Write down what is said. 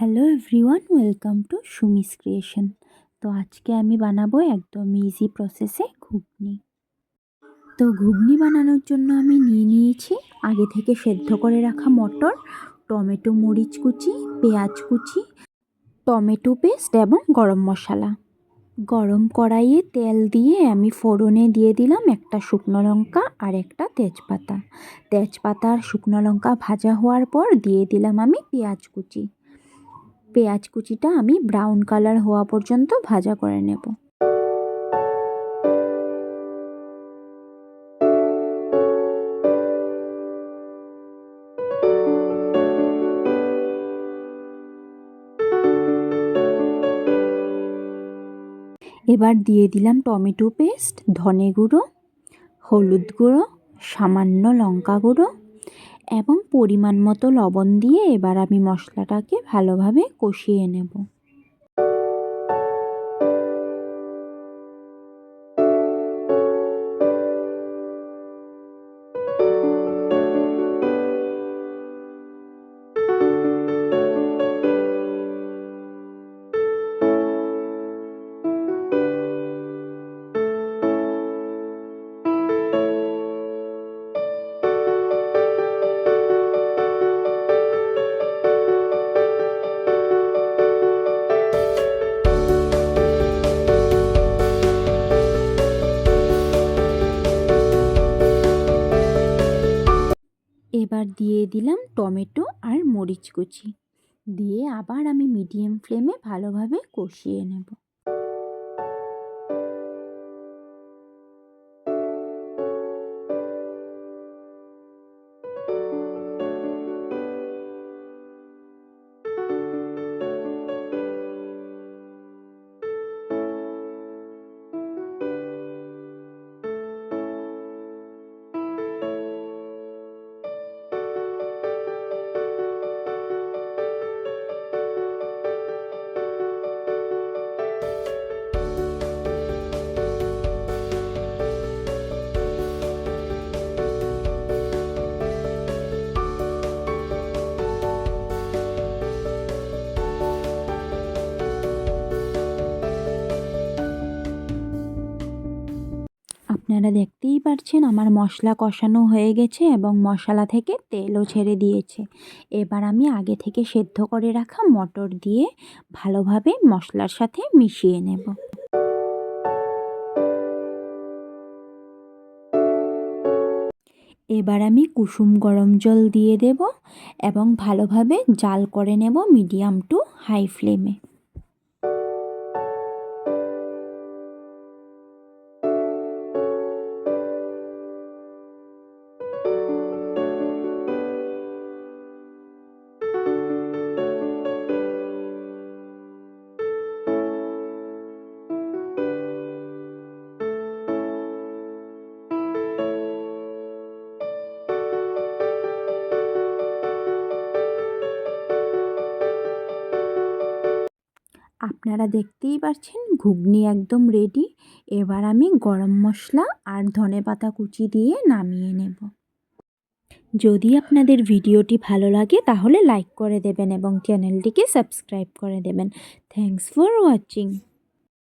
Hello everyone welcome to Sumi's creation তো আজকে আমি বানাবো একদম ইজি প্রসেসে ঘুগনি। তো ঘুগনি বানানোর জন্য আমি নিয়ে নিয়েছি আগে থেকে সেদ্ধ করে রাখা মটর, টমেটো মরিচ কুচি, পেঁয়াজ কুচি, টমেটো পেস্ট এবং গরম মশলা। গরম কড়াইয়ে তেল দিয়ে আমি ফোড়নে দিয়ে দিলাম একটা শুকনো লঙ্কা আর একটা তেজপাতা। তেজপাতা আর শুকনো লঙ্কা ভাজা হওয়ার পর দিয়ে দিলাম আমি পেঁয়াজ কুচি। পেঁয়াজ কুচিটা আমি ব্রাউন কালার হওয়া পর্যন্ত ভাজা করে নেব। এবার দিয়ে দিলাম টমেটো পেস্ট, ধনে গুঁড়ো, হলুদ গুঁড়ো, সামান্য লঙ্কা গুঁড়ো এবং পরিমাণ মতো লবণ দিয়ে এবার আমি মশলাটাকে ভালোভাবে কষিয়ে নেব। এবার দিয়ে দিলাম টমেটো আর মরিচ কুচি। দিয়ে আবার আমি মিডিয়াম ফ্লেমে ভালোভাবে কষিয়ে নেব। আপনারা দেখতেই পারছেন আমার মশলা কষানো হয়ে গেছে এবং মশলা থেকে তেলও ছেড়ে দিয়েছে। এবার আমি আগে থেকে সেদ্ধ করে রাখা মটর দিয়ে ভালোভাবে মশলার সাথে মিশিয়ে নেব। এবার আমি কুসুম গরম জল দিয়ে দেব এবং ভালোভাবে জাল করে নেব মিডিয়াম টু হাই ফ্লেমে। আপনারা দেখতেই পাচ্ছেন ঘুগনি একদম রেডি এবার আমি গরম মশলা আর ধনে পাতা কুচি দিয়ে নামিয়ে নেব। যদি আপনাদের ভিডিওটি ভালো লাগে, তাহলে লাইক করে দেবেন এবং চ্যানেলটিকে সাবস্ক্রাইব করে দেবেন। Thanks for watching